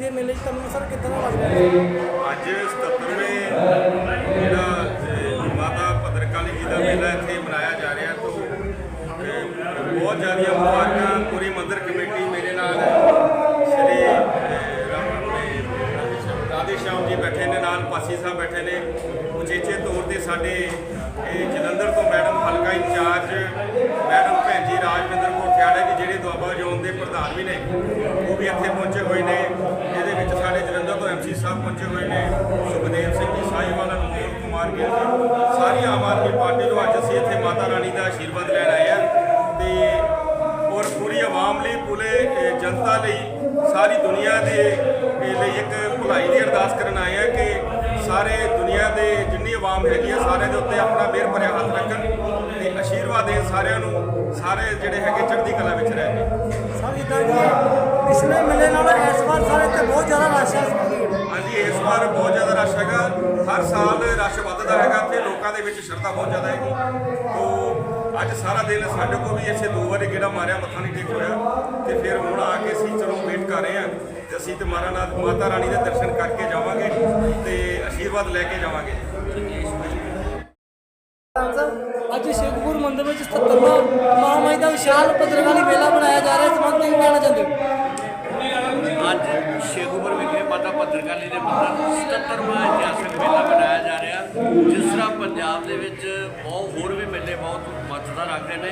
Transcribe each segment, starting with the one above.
ਦੇ ਮੇਲੇ 'ਚ ਤੁਹਾਨੂੰ ਸਰ ਕਿੱਦਾਂ ਦਾ ਲੱਗ ਰਿਹਾ ਅੱਜ 77ਵੇਂ ਜਿਹੜਾ ਅਹ, ਮਾਤਾ ਭਦਰਕਾਲੀ ਜੀ ਦਾ ਮੇਲਾ ਇੱਥੇ ਮਨਾਇਆ ਜਾ ਰਿਹਾ ਤੋਂ ਅਹ, ਬਹੁਤ ਜ਼ਿਆਦਾ ਮੁਬਾਰਕਾਂ ਪੂਰੀ ਮੰਦਿਰ ਕਮੇਟੀ ਮੇਰੇ ਨਾਲ ਸ਼੍ਰੀ ਅਹ, ਰਾਮ ਆਪਣੇ ਰਾਧੇ ਸ਼ਾਮ ਜੀ ਬੈਠੇ ਨੇ ਨਾਲ ਪਾਸੀ ਸਾਹਿਬ ਬੈਠੇ ਨੇ। ਉਚੇਚੇ ਤੌਰ ਤੇ ਸਾਡੇ ਇਹ ਜਲੰਧਰ ਤੋਂ ਮੈਡਮ ਹਲਕਾ ਇੰਚਾਰਜ ਰਾਜਵਿੰਦਰ ਕੌਰ ਖਿਆੜਾ ਜੀ ਜਿਹੜੇ ਦੁਆਬਾ ਜ਼ੋਨ ਦੇ ਪ੍ਰਧਾਨ ਵੀ ਨੇ, ਉਹ ਵੀ ਇੱਥੇ ਪਹੁੰਚੇ ਹੋਏ ਨੇ। ਇਹਦੇ ਵਿੱਚ ਸਾਡੇ ਜਲੰਧਰ ਤੋਂ ਐਮਸੀ ਸਾਹਿਬ ਪਹੁੰਚੇ ਹੋਏ ਨੇ, ਸੁਖਦੇਵ ਸਿੰਘ ਜੀ ਸਾਹੀਵਾਲ ਅਨਮੋਲ ਕੁਮਾਰ ਗਿੱਲ ਜੀ, ਸਾਰੀ ਆਮ ਆਦਮੀ ਪਾਰਟੀ ਨੂੰ ਅੱਜ ਅਸੀਂ ਇੱਥੇ ਮਾਤਾ ਰਾਣੀ ਦਾ ਆਸ਼ੀਰਵਾਦ ਲੈਣ ਆਏ ਆ ਤੇ ਔਰ ਪੂਰੀ ਆਵਾਮ ਲਈ, ਪੂਰੇ ਜਨਤਾ ਲਈ ਸਾਰੀ ਦੁਨੀਆ ਦੇ ਲਈ ਇੱਕ ਭਲਾਈ ਦੀ ਅਰਦਾਸ ਕਰਨ ਆਏ ਆ ਕਿ ਸਾਰੇ ਦੁਨੀਆ ਦੇ ਜਿੰਨੀ ਆਵਾਮ ਹੈਗੀ ਆ, ਸਾਰਿਆਂ ਦੇ ਉੱਤੇ ਆਪਣਾ ਮਿਹਰ ਭਰਿਆ ਹੱਥ ਰੱਖਣ ਤੇ ਆਸ਼ੀਰਵਾਦ ਦੇਣ ਸਾਰਿਆਂ ਨੂੰ। ਸਾਰੇ ਜਿਹੜੇ ਹੈਗੇ ਚੜ੍ਹਦੀ ਕਲਾ ਵਿੱਚ ਰਹਿਣ ਸਰ ਜਿੱਦਾਂ ਕਿ ਪਿਛਲੇ ਮੇਲੇ ਨਾਲੋਂ ਇਸ ਵਾਰ ਸਰ ਇੱਥੇ ਬਹੁਤ ਜ਼ਿਆਦਾ ਰਸ਼ ਹੈ। ਹਾਂਜੀ ਇਸ ਵਾਰ ਬਹੁਤ ਜ਼ਿਆਦਾ ਰਸ਼ ਹੈਗਾ। ਹਰ ਸਾਲ ਰਸ਼ ਵੱਧਦਾ ਹੈਗਾ ਤੇ ਲੋਕਾਂ ਦੇ ਵਿੱਚ ਸ਼ਰਧਾ ਬਹੁਤ ਜ਼ਿਆਦਾ ਹੈਗੀ। ਤੋਂ ਅੱਜ ਸਾਰਾ ਦਿਨ ਸਾਡੇ ਕੋਲ ਵੀ ਇੱਥੇ ਦੋ ਵਾਰੀ ਗੇੜਾ ਮਾਰਿਆ ਮੱਥਾ ਨਹੀਂ ਟੇਕ ਹੋਇਆ। ਤੇ ਫਿਰ ਹੁਣ ਆ ਕੇ ਅਸੀਂ ਚਲੋ ਵੇਟ ਕਰ ਰਹੇ ਹਾਂ ਤੇ ਅਸੀਂ ਤੇ ਨਾਲ ਮਾਤਾ ਰਾਣੀ ਦੇ ਦਰਸ਼ਨ ਕਰਕੇ ਜਾਵਾਂਗੇ ਤੇ ਆਸ਼ੀਰਵਾਦ ਲੈ ਕੇ ਜਾਵਾਂਗੇ। ਵਿਸ਼ਾਲ ਪੱਤਰਕਾਰੀ ਮੇਲਾ ਬਣਾਇਆ ਜਾ ਰਿਹਾ ਇਸ ਸੰਬੰਧ ਵਿੱਚ ਕਹਿਣਾ ਚਾਹੁੰਦੇ ਹੋ? ਅੱਜ ਸ਼ੇਖੂਪੁਰ ਵਿਖੇ ਮਾਤਾ ਭੱਦਰਕਾਲੀ ਦੇ ਮੰਦਰ 77ਵਾਂ ਇਤਿਹਾਸਕ ਮੇਲਾ ਮਨਾਇਆ ਜਾ ਰਿਹਾ। ਜਿਸ ਤਰ੍ਹਾਂ ਪੰਜਾਬ ਦੇ ਵਿੱਚ ਬਹੁਤ ਹੋਰ ਵੀ ਮੇਲੇ ਬਹੁਤ ਮਹੱਤਤਾ ਰੱਖਦੇ ਨੇ।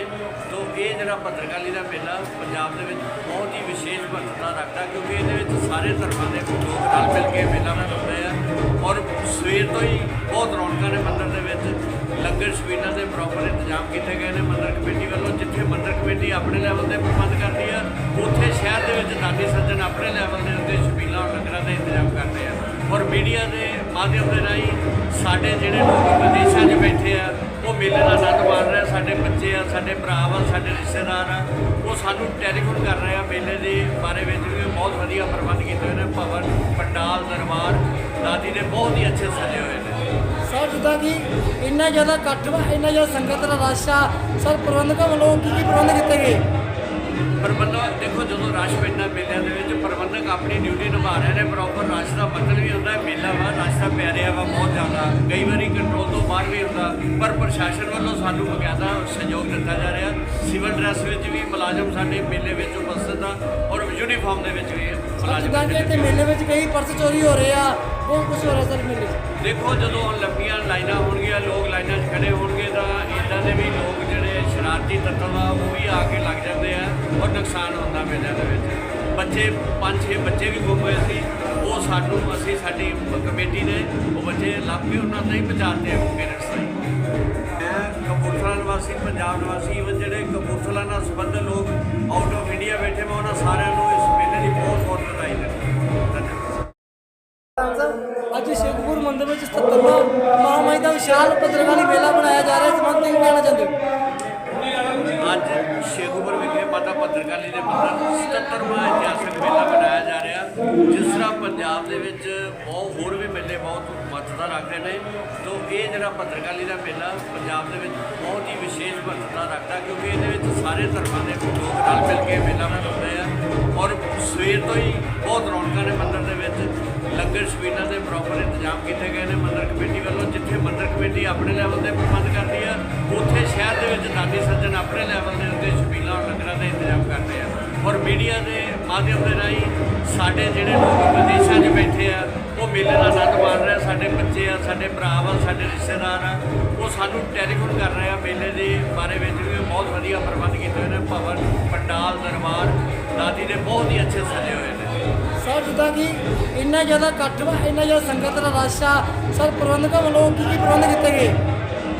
ਤੋਂ ਇਹ ਜਿਹੜਾ ਭੱਦਰਕਾਲੀ ਦਾ ਮੇਲਾ ਪੰਜਾਬ ਦੇ ਵਿੱਚ ਬਹੁਤ ਹੀ ਵਿਸ਼ੇਸ਼ ਮਹੱਤਤਾ ਰੱਖਦਾ, ਕਿਉਂਕਿ ਇਹਦੇ ਵਿੱਚ ਸਾਰੇ ਧਰਮਾਂ ਦੇ ਲੋਕ ਰਲ ਮਿਲ ਕੇ ਮੇਲਾ ਮਨਾਉਂਦੇ ਆ। ਔਰ ਸਵੇਰ ਤੋਂ ਹੀ ਬਹੁਤ ਰੌਣਕਾਂ ਨੇ ਮੰਦਰ ਦੇ ਵਿੱਚ। ਲੰਗਰ ਛਬੀਲਾਂ ਦੇ ਪ੍ਰੋਪਰ ਇੰਤਜ਼ਾਮ ਕੀਤੇ ਗਏ ਨੇ ਮੰਦਰ ਕਮੇਟੀ ਵੱਲੋਂ, ਜਿੱਥੇ ਮੰਦਰ ਕਮੇਟੀ ਆਪਣੇ ਲੈਵਲ ਤੇ ਪ੍ਰਬੰਧ ਕਰਦੀ ਆ, ਉੱਥੇ ਸ਼ਹਿਰ ਦੇ ਵਿੱਚ ਦਾਨੀ ਸੱਜਣ ਆਪਣੇ ਲੈਵਲ ਦੇ ਉੱਤੇ ਛਬੀਲਾਂ ਔਰ ਲੰਗਰਾਂ ਦਾ ਇੰਤਜ਼ਾਮ ਕਰਦੇ ਆ। ਔਰ ਮੀਡੀਆ ਦੇ ਮਾਧਿਅਮ ਦੇ ਰਾਹੀਂ ਸਾਡੇ ਜਿਹੜੇ ਲੋਕ ਵਿਦੇਸ਼ਾਂ 'ਚ ਬੈਠੇ ਆ, ਉਹ ਮੇਲੇ ਦਾ ਆਨੰਦ ਮਾਣ ਰਹੇ ਆ। ਸਾਡੇ ਬੱਚੇ ਆ, ਸਾਡੇ ਭਰਾ ਆ ਸਾਡੇ ਰਿਸ਼ਤੇਦਾਰ ਆ, ਉਹ ਸਾਨੂੰ ਟੈਲੀਫੋਨ ਕਰ ਰਹੇ ਆ ਮੇਲੇ ਦੇ ਬਾਰੇ ਵਿੱਚ ਵੀ। ਬਹੁਤ ਵਧੀਆ ਪ੍ਰਬੰਧ ਕੀਤੇ ਹੋਏ ਨੇ। ਭਵਨ, ਪੰਡਾਲ, ਦਰਬਾਰ, ਦਾਦੀ ਦੇ ਬਹੁਤ ਹੀ ਅੱਛੇ ਸਜੇ ਹੋਏ ਨੇ। ਜਿੱਦਾਂ ਕਿ ਇੰਨਾ ਜ਼ਿਆਦਾ ਇਕੱਠ ਵਾ, ਇੰਨਾ ਜ਼ਿਆਦਾ ਸੰਗਤ ਦਾ ਰਸ਼ ਆ। ਸਰ, ਪ੍ਰਬੰਧਕਾਂ ਵੱਲੋਂ ਕੀ ਕੀ ਪ੍ਰਬੰਧ ਕੀਤੇ ਗਏ? ਪ੍ਰਬੰਧਕ ਦੇਖੋ ਜਦੋਂ ਰਸ਼ ਪੈਂਦਾ ਮੇਲਿਆਂ ਦੇ ਵਿੱਚ, ਪ੍ਰਬੰਧਕ ਆਪਣੀ ਡਿਊਟੀ ਨਿਭਾ ਰਹੇ ਨੇ ਪ੍ਰੋਪਰ ਰਸ਼ ਦਾ ਮਤਲਬ ਵੀ ਹੁੰਦਾ ਮੇਲਾ ਵਾ, ਰਸ਼ ਦਾ ਪੈ ਰਿਹਾ ਵਾ ਬਹੁਤ ਜ਼ਿਆਦਾ। ਕਈ ਵਾਰੀ ਤੋਂ ਵੀ ਹੁੰਦਾ ਪਰ ਪ੍ਰਸ਼ਾਸਨ ਵੱਲੋਂ ਸਾਨੂੰ ਬਕਾਇਦਾ ਸਹਿਯੋਗ ਦਿੱਤਾ ਜਾ ਰਿਹਾ। ਸਿਵਲ ਡਰੈਸ ਵਿੱਚ ਵੀ ਮੁਲਾਜ਼ਮ ਸਾਡੇ ਮੇਲੇ ਵਿੱਚ ਉਪਸਥਿਤ ਆ ਔਰ ਯੂਨੀਫਾਰਮ ਦੇ ਵਿੱਚ ਵੀ ਮੁਲਾਜ਼ਮ ਕਿ ਇੱਥੇ ਮੇਲੇ ਵਿੱਚ ਕਈ ਪਰਸ ਚੋਰੀ ਹੋ ਰਹੇ ਆ ਬਹੁਤ ਕੁਝ ਹੋ ਰਿਹਾ ਸਰ ਮੇਲੇ ਦੇਖੋ ਜਦੋਂ ਲੰਬੀਆਂ ਲਾਈਨਾਂ ਹੋਣਗੀਆਂ ਲੋਕ ਲਾਈਨਾਂ 'ਚ ਖੜੇ ਹੋਣਗੇ ਤਾਂ ਇਦਾਂ ਦੇ ਵੀ ਲੋਕ ਜਿਹੜੇ ਸ਼ਰਾਰਤੀ ਤੱਤਵ ਆ ਉਹ ਵੀ ਆ ਕੇ ਲੱਗ ਜਾਂਦੇ ਆ ਔਰ ਨੁਕਸਾਨ ਹੁੰਦਾ ਮੇਲਿਆਂ ਦੇ ਵਿੱਚ। ਬੱਚੇ ਪੰਜ ਛੇ ਬੱਚੇ ਵੀ ਗੁੰਮ ਹੋਏ ਸੀ। ਉਹ ਸਾਨੂੰ, ਅਸੀਂ ਸਾਡੀ ਕਮੇਟੀ ਨੇ ਉਹ ਬੱਚੇ ਲੱਭ ਕੇ ਉਹਨਾਂ ਤਾਈਂ ਪਹੁੰਚਾਤੇ ਪੇਰੈਂਟਸ ਤਾਈਂ ਮੈਂ ਕਪੂਰਥਲਾ ਨਿਵਾਸੀ, ਪੰਜਾਬ ਨਿਵਾਸੀ, even ਜਿਹੜੇ ਕਪੂਰਥਲਾ ਨਾਲ ਸੰਬੰਧਿਤ ਲੋਕ ਆਊਟ ਆਫ ਇੰਡੀਆ ਬੈਠੇ, ਮੈਂ ਉਹਨਾਂ ਸਾਰਿਆਂ ਨੂੰ ਇਸ ਮੇਲੇ ਦੀ ਬਹੁਤ ਬਹੁਤ ਵਧਾਈ ਦਿੰਦਾ ਧੰਨਵਾਦ। ਅੱਜ ਸ਼ੇਖਪੁਰ ਮੰਦਰ ਵਿੱਚ 77ਵਾਂ ਮਹਾਮਾਈ ਦਾ ਵਿਸ਼ਾਲ ਪੱਤਰਕਾਰੀ ਮੇਲਾ ਬਣਾਇਆ ਜਾ ਰਿਹਾ ਇਸ ਸੰਬੰਧ ਵਿੱਚ ਕਹਿਣਾ ਚਾਹੁੰਦੇ ਹੋ? ਵਿਖੇ ਮਾਤਾ ਦੇ ਮੰਦਰ 77ਵਾਂ ਇਤਿਹਾਸਕ ਮੇਲਾ ਮਨਾਇਆ ਜਾ ਰਿਹਾ। ਜਿਸ ਤਰ੍ਹਾਂ ਪੰਜਾਬ ਦੇ ਵਿੱਚ ਬਹੁਤ ਹੋਰ ਵੀ ਮੇਲੇ ਬਹੁਤ ਮਹੱਤਤਾ ਰੱਖਦੇ ਨੇ। ਤੋਂ ਇਹ ਜਿਹੜਾ ਭੱਦਰਕਾਲੀ ਦਾ ਮੇਲਾ ਪੰਜਾਬ ਦੇ ਵਿੱਚ ਬਹੁਤ ਹੀ ਵਿਸ਼ੇਸ਼ ਮਹੱਤਤਾ ਰੱਖਦਾ ਕਿਉਂਕਿ ਇਹਦੇ ਵਿੱਚ ਸਾਰੇ ਧਰਮਾਂ ਦੇ ਲੋਕ ਰਲ ਮਿਲ ਕੇ ਮੇਲਾ ਮਨਾਉਂਦੇ ਆ। ਔਰ ਸਵੇਰ ਤੋਂ ਹੀ ਬਹੁਤ ਰੌਣਕਾਂ ਨੇ ਮੰਦਰ ਦੇ ਵਿੱਚ। ਲੰਗਰ ਛਬੀਲਾਂ ਦੇ ਪ੍ਰੋਪਰ ਇੰਤਜ਼ਾਮ ਕੀਤੇ ਗਏ ਨੇ ਮੰਦਰ ਕਮੇਟੀ ਵੱਲੋਂ, ਜਿੱਥੇ ਮੰਦਰ ਕਮੇਟੀ ਆਪਣੇ ਲੈਵਲ ਤੇ ਪ੍ਰਬੰਧ ਕਰਦੀ ਆ, ਉੱਥੇ ਸ਼ਹਿਰ ਦੇ ਵਿੱਚ ਦਾਨੀ ਸੱਜਣ ਆਪਣੇ ਲੈਵਲ ਦੇ ਉੱਤੇ ਛਬੀਲਾਂ ਔਰ ਮੀਡੀਆ ਦੇ ਮਾਧਿਅਮ ਦੇ ਰਾਹੀਂ ਸਾਡੇ ਜਿਹੜੇ ਲੋਕ ਵਿਦੇਸ਼ਾਂ 'ਚ ਬੈਠੇ ਆ, ਉਹ ਮੇਲੇ ਦਾ ਆਨੰਦ ਮਾਣ ਰਹੇ ਆ। ਸਾਡੇ ਬੱਚੇ ਆ, ਸਾਡੇ ਭਰਾ ਆ ਸਾਡੇ ਰਿਸ਼ਤੇਦਾਰ ਆ, ਉਹ ਸਾਨੂੰ ਟੈਲੀਫੋਨ ਕਰ ਰਹੇ ਆ ਮੇਲੇ ਦੇ ਬਾਰੇ ਵਿੱਚ ਵੀ। ਬਹੁਤ ਵਧੀਆ ਪ੍ਰਬੰਧ ਕੀਤੇ ਹੋਏ ਨੇ। ਭਵਨ, ਪੰਡਾਲ, ਦਰਬਾਰ ਦਾਦੀ ਦੇ ਬਹੁਤ ਹੀ ਅੱਛੇ ਸਜੇ ਹੋਏ ਨੇ। ਸਰ, ਜਿੱਦਾਂ ਕਿ ਇੰਨਾ ਜ਼ਿਆਦਾ ਇਕੱਠ ਵਾ, ਇੰਨਾ ਜ਼ਿਆਦਾ ਸੰਗਤ ਦਾ ਰਸ਼ ਆ, ਸਰ, ਪ੍ਰਬੰਧਕਾਂ ਵੱਲੋਂ ਕੀ ਕੀ ਪ੍ਰਬੰਧ ਕੀਤੇ ਗਏ?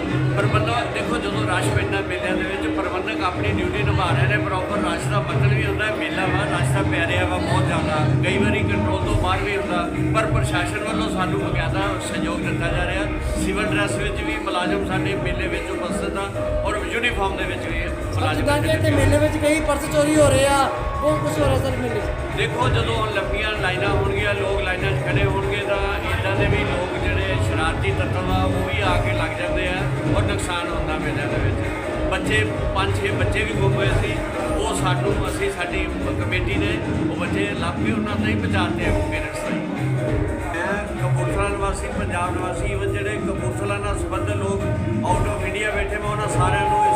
ਪ੍ਰਬੰਧਕ ਦੇਖੋ ਜਦੋਂ ਰਸ਼ ਪੈਂਦਾ ਮੇਲਿਆਂ ਦੇ ਵਿੱਚ ਪ੍ਰਬੰਧਕ ਆਪਣੀ ਡਿਊਟੀ ਨਿਭਾ ਰਹੇ ਨੇ ਪ੍ਰੋਪਰ ਰਸ਼ ਦਾ ਮਤਲਬ ਵੀ ਹੁੰਦਾ ਹੈ ਮੇਲਾ ਵਾ ਰਸ਼ ਦਾ ਪੈ ਰਿਹਾ ਵਾ ਬਹੁਤ ਜ਼ਿਆਦਾ। ਕਈ ਵਾਰੀ ਕੰਟਰੋਲ ਤੋਂ ਬਾਹਰ ਵੀ ਹੁੰਦਾ ਪਰ ਪ੍ਰਸ਼ਾਸਨ ਵੱਲੋਂ ਸਾਨੂੰ ਬਕਾਇਦਾ ਸਹਿਯੋਗ ਦਿੱਤਾ ਜਾ ਰਿਹਾ। ਸਿਵਲ ਡਰੈਸ ਵਿੱਚ ਵੀ ਮੁਲਾਜ਼ਮ ਸਾਡੇ ਮੇਲੇ ਵਿੱਚ ਉਪਸਥਿਤ ਆ ਔਰ ਯੂਨੀਫਾਰਮ ਦੇ ਵਿੱਚ ਵੀ ਮੁਲਾਜ਼ਮ ਜਿੱਦਾਂ ਕਿ ਇੱਥੇ ਮੇਲੇ ਵਿੱਚ ਕਈ ਪਰਸ ਚੋਰੀ ਹੋ ਰਹੇ ਆ ਬਹੁਤ ਕੁਝ ਹੋ ਰਿਹਾ ਸਰ ਦੇਖੋ, ਜਦੋਂ ਲੰਬੀਆਂ ਲਾਈਨਾਂ ਹੋਣਗੀਆਂ, ਲੋਕ ਲਾਈਨਾਂ 'ਚ ਖੜੇ ਹੋਣਗੇ, ਤਾਂ ਇਦਾਂ ਦੇ ਵੀ ਲੋਕ ਜਿਹੜੇ ਸ਼ਰਾਰਤੀ ਤੱਤਵ ਆ ਉਹ ਵੀ ਆ ਕੇ ਲੱਗ ਜਾਂਦੇ ਆ ਔਰ ਨੁਕਸਾਨ ਹੁੰਦਾ ਮੇਲਿਆਂ ਦੇ ਵਿੱਚ। ਬੱਚੇ, ਪੰਜ ਛੇ ਬੱਚੇ ਵੀ ਗੁੰਮ ਹੋਏ ਸੀ, ਉਹ ਸਾਨੂੰ, ਅਸੀਂ ਸਾਡੀ ਕਮੇਟੀ ਨੇ, ਉਹ ਬੱਚੇ ਲੱਭ ਕੇ ਉਹਨਾਂ ਤਾਈਂ ਪਹੁੰਚਾਤੇ ਆ ਪੇਰੈਂਟਸ ਤਾਈਂ ਮੈਂ ਕਪੂਰਥਲਾ ਨਿਵਾਸੀ, ਪੰਜਾਬ ਨਿਵਾਸੀ ਉਹ ਜਿਹੜੇ ਕਪੂਰਥਲਾ ਨਾਲ ਸੰਬੰਧਿਤ ਲੋਕ ਆਊਟ ਆਫ ਇੰਡੀਆ ਬੈਠੇ, ਮੈਂ ਉਹਨਾਂ ਸਾਰਿਆਂ ਨੂੰ